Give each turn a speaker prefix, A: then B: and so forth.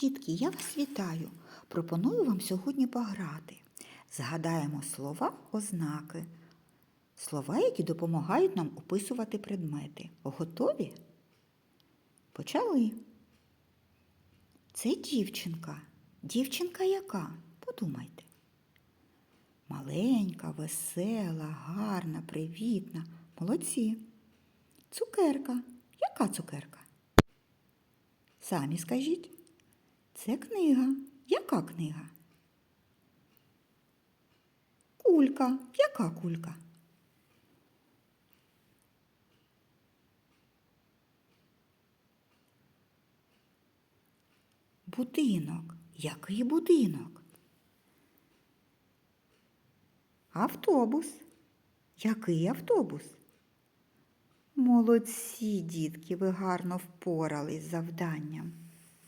A: Дітки, я вас вітаю. Пропоную вам сьогодні пограти. Згадаємо слова, ознаки, слова, які допомагають нам описувати предмети. Готові? Почали. Це дівчинка. Дівчинка яка? Подумайте. Маленька, весела, гарна, привітна. Молодці. Цукерка. Яка цукерка? Самі скажіть. Це книга. Яка книга? Кулька. Яка кулька? Будинок. Який будинок? Автобус. Який автобус? Молодці, дітки, ви гарно впорались з завданням.